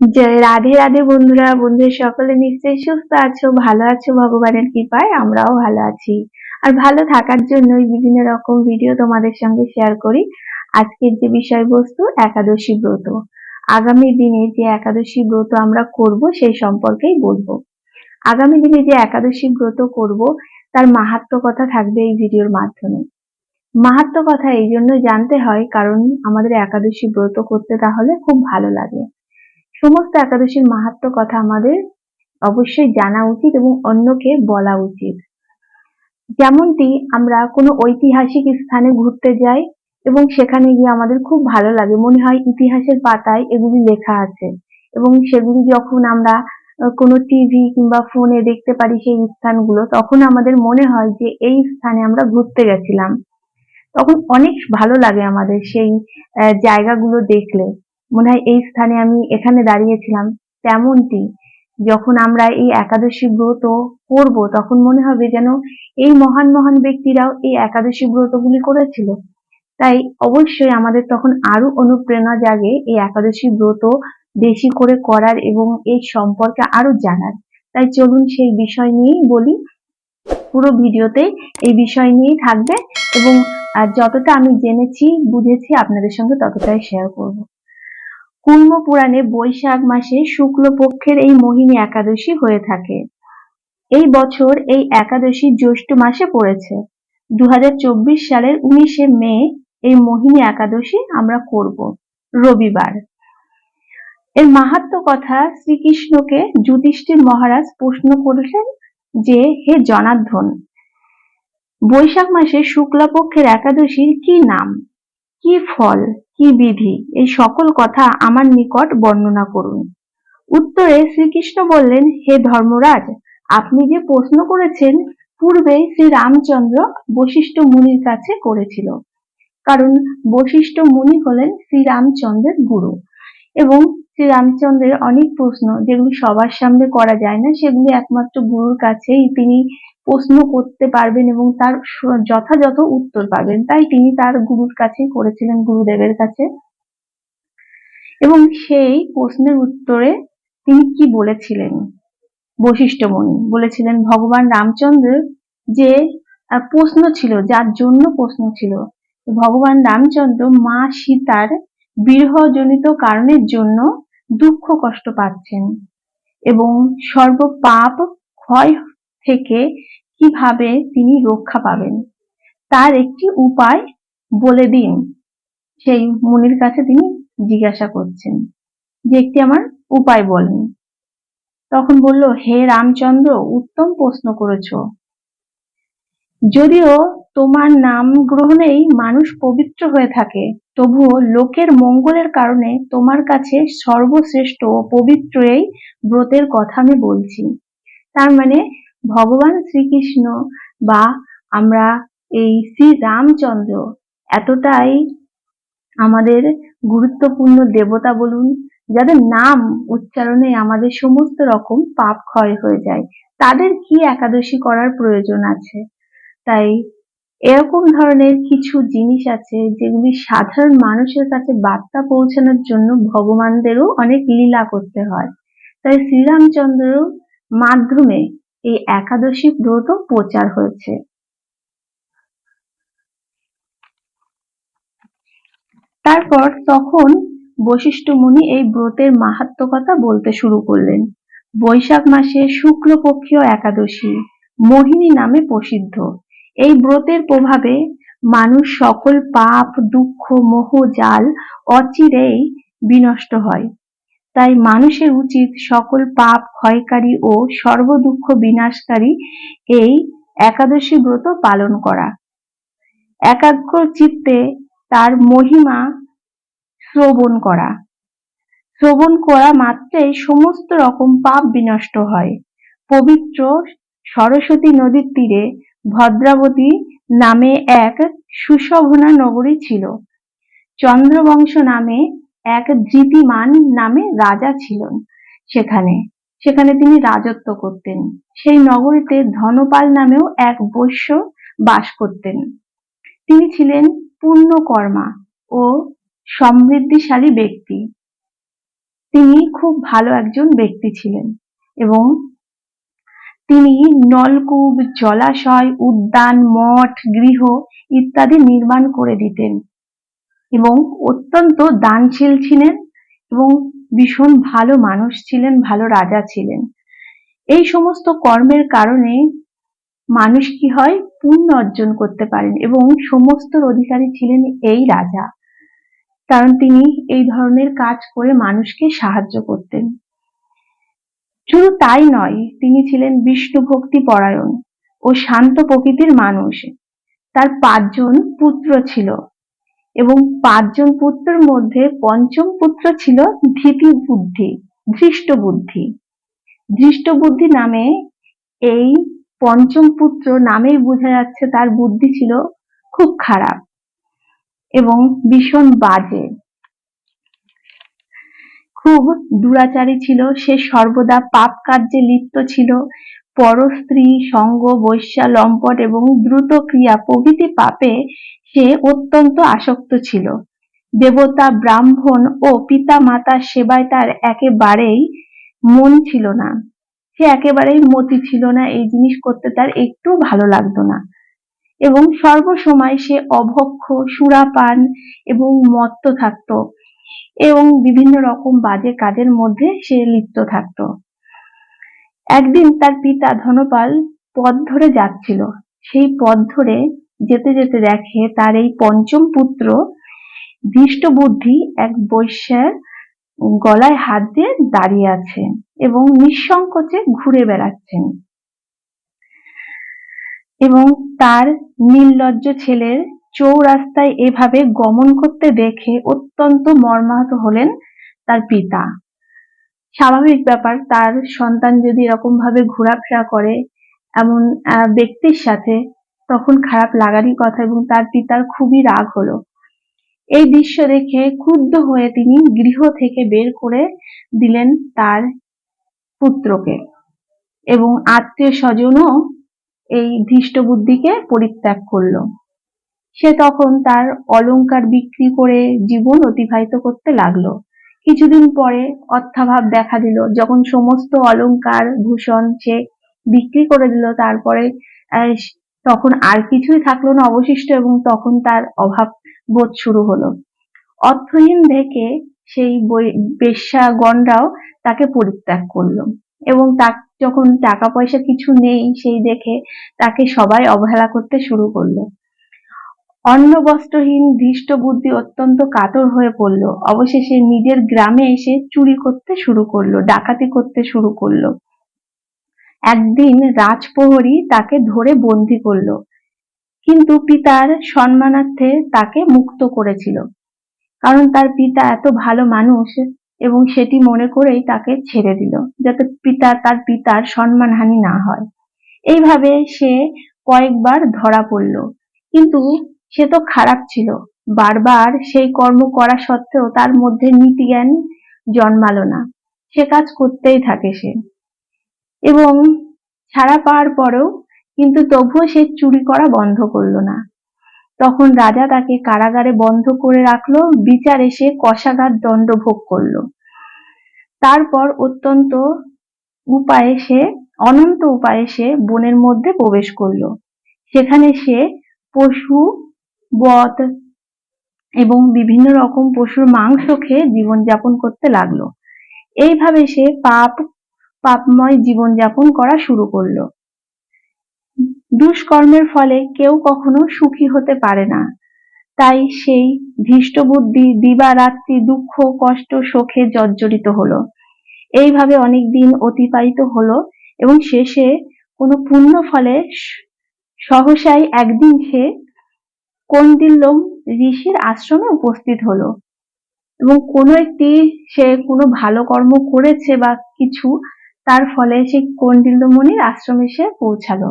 জয় রাধে রাধে বন্ধুরা বন্ধুরা সকলে নিশ্চয়ই সুস্থ আছো, ভালো আছো, ভগবানের কৃপায় আমরাও ভালো আছি। আর ভালো থাকার জন্যই বিভিন্ন রকম ভিডিও তোমাদের সঙ্গে শেয়ার করি। আজকের যে বিষয়বস্তু, একাদশী ব্রত। আগামী দিনে যে একাদশী ব্রত আমরা করব, সেই সম্পর্কেই বলব। আগামী দিনে যে একাদশী ব্রত করব, তার মাহাত্ম কথা থাকবে এই ভিডিওর মাধ্যমে। মাহাত্ম কথা এই জন্য জানতে হয়, কারণ আমাদের একাদশী ব্রত করতে তাহলে খুব ভালো লাগে। সমস্ত একাদশীর মাহাত্ম কথা আমাদের অবশ্যই জানা উচিত এবং অন্যকে বলা উচিত। যেমনটি আমরা কোনো ঐতিহাসিক স্থানে ঘুরতে যাই এবং সেখানে গিয়ে আমাদের খুব ভালো লাগে। মনে হয় ইতিহাসের পাতায় এগুলি লেখা আছে এবং সেগুলি যখন আমরা কোনো টিভি কিংবা ফোনে দেখতে পারি সেই স্থানগুলো, তখন আমাদের মনে হয় যে এই স্থানে আমরা ঘুরতে গেছিলাম। তখন অনেক ভালো লাগে আমাদের সেই জায়গাগুলো দেখলে। মনে হয় এই স্থানে আমি এখানে দাঁড়িয়েছিলাম তেমনটি। যখন আমরা এই একাদশী ব্রত করব, তখন মনে হবে যেন এই মহান মহান ব্যক্তিরাও এই একাদশী ব্রতগুলি করেছিল। তাই অবশ্যই আমাদের তখন আরও অনুপ্রেরণা জাগে এই একাদশী ব্রত বেশি করে করার এবং এই সম্পর্কে আরও জানার। তাই চলুন সেই বিষয় নিয়েই বলি। পুরো ভিডিওতে এই বিষয় নিয়েই থাকবে এবং যতটা আমি জেনেছি, বুঝেছি, আপনাদের সঙ্গে ততটাই শেয়ার করব। কুর্ম পুরাণে বৈশাখ মাসে শুক্লপক্ষের এই মোহিনী একাদশী হয়ে থাকে। এই বছর এই একাদশী জ্যৈষ্ঠ মাসে পড়েছে। দু হাজার চব্বিশ সালের উনিশে মে এই মোহিনী একাদশী আমরা করব, রবিবার। এর মাহাত্ম কথা শ্রীকৃষ্ণকে যুধিষ্ঠির মহারাজ প্রশ্ন করলেন যে, হে জনার্ধন বৈশাখ মাসে শুক্লাপক্ষের একাদশীর কি নাম? কি ফল, কি বিধি, এই সকল কথা আমার নিকট বর্ণনা করুন। উত্তরে শ্রীকৃষ্ণ বললেন, হে ধর্মরাজ, আপনি যে প্রশ্ন করেছেন পূর্বে শ্রী রামচন্দ্র বশিষ্ঠ মুনির কাছে করেছিল। কারণ বশিষ্ঠ মুনি হলেন শ্রী রামচন্দ্রের গুরু। এবং শ্রী রামচন্দ্রের অনেক প্রশ্ন যেগুলি সবার সামনে করা যায় না, সেগুলি একমাত্র গুরুর কাছেই তিনি প্রশ্ন করতে পারবেন এবং তার যথাযথ উত্তর পাবেন। তাই তিনি তার গুরুর কাছেই করেছিলেন, গুরুদেবের কাছে। এবং সেই প্রশ্নের উত্তরে তিনি কি বলেছিলেন? বশিষ্ঠ মুনি বলেছিলেন, ভগবান রামচন্দ্র যে প্রশ্ন ছিল, যার জন্য প্রশ্ন ছিল, ভগবান রামচন্দ্র মা সীতার বিরহজনিত কারণের জন্য দুঃখ কষ্ট পাচ্ছেন এবং সর্বপাপ ক্ষয় থেকে কীভাবে তিনি রক্ষা পাবেন? তার একটি উপায় বলে দিন। সেই মুনির কাছে তিনি জিজ্ঞাসা করছেন, যে একটি আমার উপায় বলেন। তখন বলল, হে রামচন্দ্র, উত্তম প্রশ্ন করেছ। যদিও তোমার নাম গ্রহণেই মানুষ পবিত্র হয়ে থাকে তবুও লোকের মঙ্গলের কারণে তোমার কাছে সর্বশ্রেষ্ঠ ও পবিত্র এই ব্রতের কথা আমি বলছি। তার মানে ভগবান শ্রীকৃষ্ণ বা আমরা এই শ্রী রামচন্দ্র এতটাই আমাদের গুরুত্বপূর্ণ দেবতা বলুন, যাদের নাম উচ্চারণে আমাদের সমস্ত রকম পাপ ক্ষয় হয়ে যায়, তাদের কি একাদশী করার প্রয়োজন আছে? তাই এরকম ধরনের কিছু জিনিস আছে যেগুলি সাধারণ মানুষের কাছে বার্তা পৌঁছানোর জন্য ভগবানদেরও অনেক লীলা করতে হয়। তাই শ্রীরামচন্দ্র মাধ্যমে এই একাদশী ব্রত প্রচার হয়েছে। তারপর তখন বশিষ্ঠ মুনি এই ব্রতের মাহাত্ম কথা বলতে শুরু করলেন। বৈশাখ মাসে শুক্লপক্ষীয় একাদশী, মোহিনী নামে প্রসিদ্ধ। এই ব্রতের প্রভাবে মানুষ সকল পাপ, দুঃখ, মোহ, জাল, অচিরেই বিনষ্ট হয়। তাই মানুষের উচিত সকল পাপ, ক্ষয়কারী ও সর্বদুঃখ বিনাশকারী এই একাদশী ব্রত পালন করা। একাগ্র চিত্তে তার মহিমা শ্রবণ করা। শ্রবণ করা মাত্রেই সমস্ত রকম পাপ বিনষ্ট হয়। পবিত্র সরস্বতী নদীর তীরে ভদ্রাবতী নামে এক সুশোভনা নগরী ছিল। চন্দ্রবংশ নামে এক ধৃতিমান নামে রাজা ছিলেন সেখানে। সেখানে তিনি রাজত্ব করতেন। সেই নগরীতে ধনপাল নামেও এক বৈশ্য বাস করতেন। তিনি ছিলেন পূর্ণকর্মা ও সমৃদ্ধিশালী ব্যক্তি। তিনি খুব ভালো একজন ব্যক্তি ছিলেন এবং তিনি নলকূপ, জলাশয়, উদ্যান, মঠ, গৃহ ইত্যাদি নির্মাণ করে দিতেন এবং অত্যন্ত দানশীল ছিলেন এবং ভীষণ ভালো মানুষ ছিলেন, ভালো রাজা ছিলেন। এই সমস্ত কর্মের কারণে মানুষ কি হয়, পুণ্য অর্জন করতে পারেন এবং সমস্ত অধিকারী ছিলেন এই রাজা। কারণ তিনি এই ধরনের কাজ করে মানুষকে সাহায্য করতেন। শুধু তাই নয়, তিনি ছিলেন বিষ্ণু ভক্তি পরায়ণ ও শান্ত প্রকৃতির মানুষ। তার পাঁচজন পুত্র ছিল এবং পাঁচজন পুত্রের মধ্যে পঞ্চম পুত্র ছিল ধীতি বুদ্ধি ধৃষ্ট বুদ্ধি ধৃষ্ট বুদ্ধি নামে এই পঞ্চম পুত্র নামেই বোঝা যাচ্ছে তার বুদ্ধি ছিল খুব খারাপ এবং ভীষণ বাজে। খুব দুরাচারী ছিল। সে সর্বদা পাপ কার্যে লিপ্ত ছিল। পরস্ত্রী, সঙ্গ, বৈশ্যা, লম্পট এবং দ্রুত ক্রিয়া প্রভৃতি পাপে সে অত্যন্ত আসক্ত ছিল। দেবতা, ব্রাহ্মণ ও পিতা মাতার সেবায় তার একেবারেই মন ছিল না। সে একেবারেই মতি ছিল না, এই জিনিস করতে তার একটু ভালো লাগতো না। এবং সর্বসময় সে অভক্ষ, সুরাপান এবং মত্ত থাকতো। এবং বিভিন্ন রকম বাজে কাজের মধ্যে সে লিপ্ত থাকতো। একদিন তার পিতা ধনপাল পথ ধরে যাচ্ছিল। সেই পথ ধরে যেতে যেতে দেখে তার এই পঞ্চম পুত্র দৃষ্ট বুদ্ধি এক বৈশ্যার গলায় হাত দিয়ে দাঁড়িয়ে আছে এবং নিঃসংকোচে ঘুরে বেড়াচ্ছেন। এবং তার নির্লজ্জ ছেলের চৌরাস্তায় এভাবে গমন করতে দেখে অত্যন্ত মর্মাহত হলেন তার পিতা। স্বাভাবিক ব্যাপার, তার সন্তান যদি এরকম ভাবে ঘোরাফেরা করে এমন ব্যক্তির সাথে, তখন খারাপ লাগারই কথা এবং তার পিতার খুবই রাগ হলো। এই দৃশ্য দেখে ক্ষুব্ধ হয়ে তিনি গৃহ থেকে বের করে দিলেন তার পুত্রকে এবং আত্মীয় স্বজনও এই ধৃষ্ট বুদ্ধিকে পরিত্যাগ করল। সে তখন তার অলংকার বিক্রি করে জীবন অতিবাহিত করতে লাগল। কিছুদিন পরে অর্থাভাব দেখা দিল, যখন সমস্ত অলংকার ভূষণ সে বিক্রি করে দিল। তারপরে তখন আর কিছুই থাকল না অবশিষ্ট এবং তখন তার অভাব বোধ শুরু হলো। অর্থহীন দেখে সেই বেশ্যাগণরাও তাকে পরিত্যাগ করল এবং তার যখন টাকা পয়সা কিছু নেই সেই দেখে তাকে সবাই অবহেলা করতে শুরু করল। অন্ন বস্ত্রহীন ধৃষ্ট বুদ্ধি অত্যন্ত কাতর হয়ে পড়ল। অবশেষে নিজের গ্রামে এসে চুরি করতে শুরু করল, ডাকাতি করতে শুরু করল। একদিন রাজপ্রহরী তাকে ধরে বন্দি করল, কিন্তু পিতার সম্মানার্থে তাকে মুক্ত করেছিল। কারণ তার পিতা এত ভালো মানুষ এবং সেটি মনে করেই তাকে ছেড়ে দিল, যাতে পিতা, তার পিতার সম্মানহানি না হয়। এইভাবে সে কয়েকবার ধরা পড়ল, কিন্তু সে তো খারাপ ছিল। বারবার সেই কর্ম করা সত্ত্বেও তার মধ্যে নীতি জ্ঞান জন্মালো না। সে কাজ করতেই থাকে সে। এবং ছাড়া পাওয়ার পরেও কিন্তু তবুও সে চুরি করা বন্ধ করল না। তখন রাজা তাকে কারাগারে বন্ধ করে রাখল, বিচারে সে কষাঘাত দণ্ড ভোগ করল। তারপর অত্যন্ত উপায়ে সে, অনন্ত উপায়ে সে বনের মধ্যে প্রবেশ করল। সেখানে সে পশু বধ এবং বিভিন্ন রকম পশুর মাংস খেয়ে জীবনযাপন করতে লাগল। এইভাবে সে পাপ, পাপময় জীবনযাপন করা শুরু করল। দুষ্কর্মের ফলে কেউ কখনো সুখী হতে পারে না। তাই সেই ধৃষ্ট বুদ্ধি দিবারাত্রি, দুঃখ, কষ্ট, শোকে জর্জরিত হলো। এইভাবে অনেক দিন অতিবাহিত হলো এবং শেষে কোনো পুণ্য ফলে সহসাই একদিন সে কন্দিল্লম ঋষির আশ্রমে উপস্থিত হলো? এবং কোনো একটি সে কোনো ভালো কর্ম করেছে বা কিছু, তার ফলে সে কন্ডিল্য মুনির আশ্রমে সে পৌঁছালো?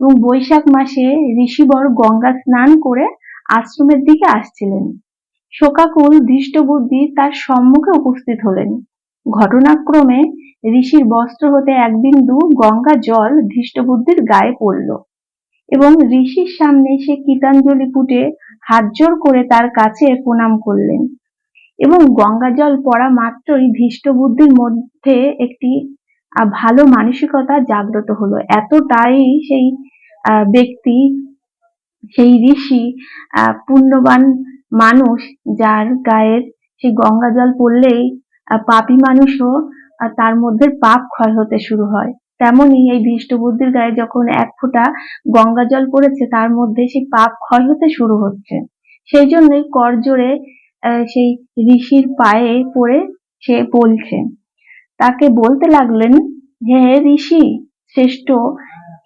এবং বৈশাখ মাসে ঋষিবর গঙ্গা স্নান করে আশ্রমের দিকে আসছিলেন। শোকাকুল দৃষ্টবুদ্ধি তার সম্মুখে উপস্থিত হলেন। ঘটনাক্রমে ঋষির বস্ত্র হতে এক বিন্দু গঙ্গা জল ধৃষ্টবুদ্ধির গায়ে পড়ল। এবং ঋষির সামনে সে কীতাঞ্জলি পুটে হাত জোর করে তার কাছে প্রণাম করলেন। এবং গঙ্গা জল পড়া মাত্রই ধৃষ্ট বুদ্ধির মধ্যে একটি ভালো মানসিকতা জাগ্রত হলো। এতটাই সেই ব্যক্তি, সেই ঋষি পুণ্যবান মানুষ যার গায়ের সেই গঙ্গা জল পড়লেই পাপী মানুষও তার মধ্যে পাপ ক্ষয় হতে শুরু হয়। তেমনি এই ধৃষ্ট বুদ্ধির গায়ে যখন এক ফোঁটা গঙ্গা জল পড়েছে, তার মধ্যে সেই পাপ ক্ষয় হতে শুরু হচ্ছে। সেই জন্যই করজোরে সেই ঋষির পায়ে পড়ে সে বলছে। তাকে বলতে লাগলেন, হে ঋষি শ্রেষ্ঠ,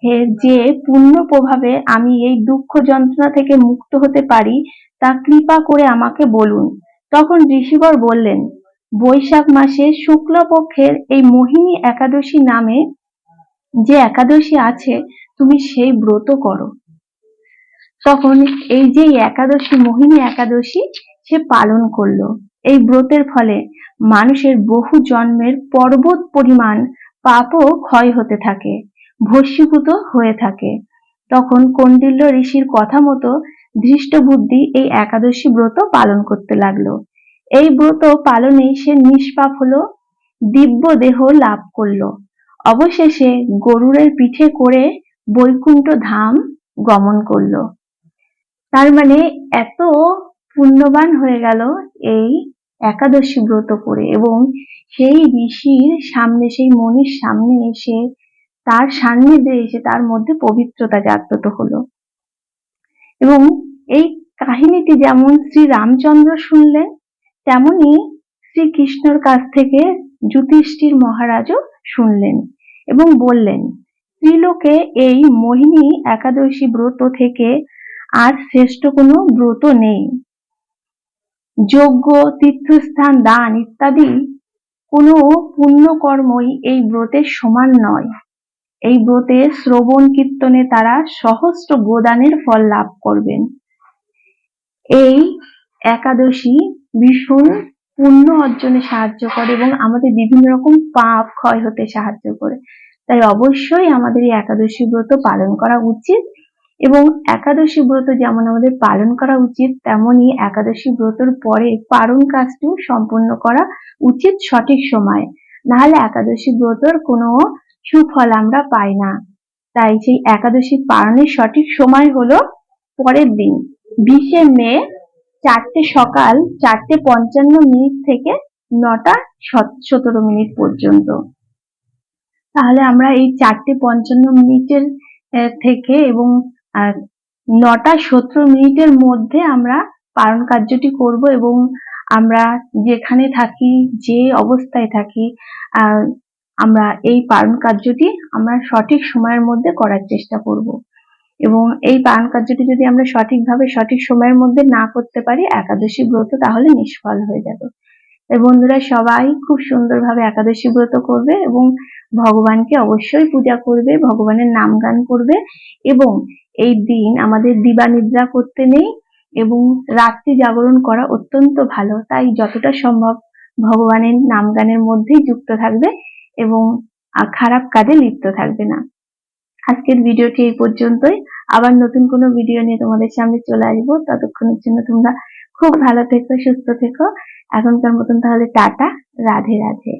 হে যে পূর্ণ প্রভাবে আমি এই দুঃখ যন্ত্রণা থেকে মুক্ত হতে পারি, তা কৃপা করে আমাকে বলুন। তখন ঋষিবর বললেন, বৈশাখ মাসে শুক্লপক্ষের এই মোহিনী একাদশী নামে যে একাদশী আছে, তুমি সেই ব্রত করো। তখন এই যে একাদশী, মোহিনী একাদশী, সে পালন করল। এই ব্রতের ফলে মানুষের বহু জন্মের পর্বত পরিমাণ পাপও ক্ষয় হতে থাকে, ভস্মীভূত হয়ে থাকে। তখন কন্ডিল্য ঋষির কথা মতো ধৃষ্ট বুদ্ধি এই একাদশী ব্রত পালন করতে লাগল। এই ব্রত পালনেই সে নিষ্পাপ হলো দিব্য দেহ লাভ করল। অবশেষে গরুরের পিঠে করে বৈকুণ্ঠ ধাম গমন করল। তার মানে এত পুণ্যবান হয়ে গেল এই একাদশী ব্রত করে এবং সেই ঋষির সামনে, সেই মনির সামনে এসে তার সান্নিধ্যে এসে তার মধ্যে পবিত্রতা জাগ্রত হলো। এবং এই কাহিনীটি যেমন শ্রী রামচন্দ্র শুনলেন, তেমনি শ্রীকৃষ্ণর কাছ থেকে যুধিষ্ঠির মহারাজও শুনলেন। এবং বললেন, ত্রিলোকে এই মোহিনী একাদশী ব্রত থেকে আর শ্রেষ্ঠ কোনো ব্রত নেই। যজ্ঞ, তীর্থস্থান, দান ইত্যাদি কোনো পুণ্যকর্মই এই ব্রতের সমান নয়। এই ব্রতে শ্রবণ কীর্তনে তারা সহস্র গোদানের ফল লাভ করবেন। এই একাদশী ভীষণ পুণ্য অর্জনে সাহায্য করে এবং আমাদের বিভিন্ন রকম পাপ ক্ষয় হতে সাহায্য করে। তাই অবশ্যই আমাদের এই একাদশী ব্রত পালন করা উচিত এবং একাদশী ব্রত যেমন আমাদের পালন করা উচিত তেমনই একাদশী ব্রতর পরে পারণ কাজটিও সম্পন্ন করা উচিত সঠিক সময়ে। নাহলে একাদশী ব্রতর কোনো সুফল আমরা পাই না। তাই সেই একাদশী পালনের সঠিক সময় হলো পরের দিন। বিশে মে চারটে সকাল, চারটে পঞ্চান্ন মিনিট থেকে নটা সতেরো মিনিট পর্যন্ত। তাহলে আমরা এই চারটে পঞ্চান্ন মিনিটের থেকে এবং নটা সতেরো মিনিটের মধ্যে আমরা পালন কার্যটি করব এবং আমরা যেখানে থাকি, যে অবস্থায় থাকি আমরা এই পালন কার্যটি আমরা সঠিক সময়ের মধ্যে করার চেষ্টা করব। এবং এই পালন কার্যটি যদি আমরা সঠিকভাবে সঠিক সময়ের মধ্যে না করতে পারি, একাদশী ব্রত তাহলে নিষ্ফল হয়ে যাবে। বন্ধুরা, সবাই খুব সুন্দরভাবে একাদশী ব্রত করবে এবং ভগবানকে অবশ্যই পূজা করবে, ভগবানের নাম গান করবে এবং এই দিন আমাদের দিবা নিদ্রা করতে নেই এবং রাত্রি জাগরণ করা অত্যন্ত ভালো। তাই যতটা সম্ভব ভগবানের নাম গানের মধ্যেই যুক্ত থাকবে এবং খারাপ কাজে লিপ্ত থাকবে না। আজকের ভিডিওটি এই পর্যন্তই। আবার নতুন কোনো ভিডিও নিয়ে তোমাদের সামনে চলে আসব। ততক্ষণের জন্য তোমরা খুব ভালো থেকো, সুস্থ থেকো। এখনকার মতন তাহলে টাটা, রাধে রাধে।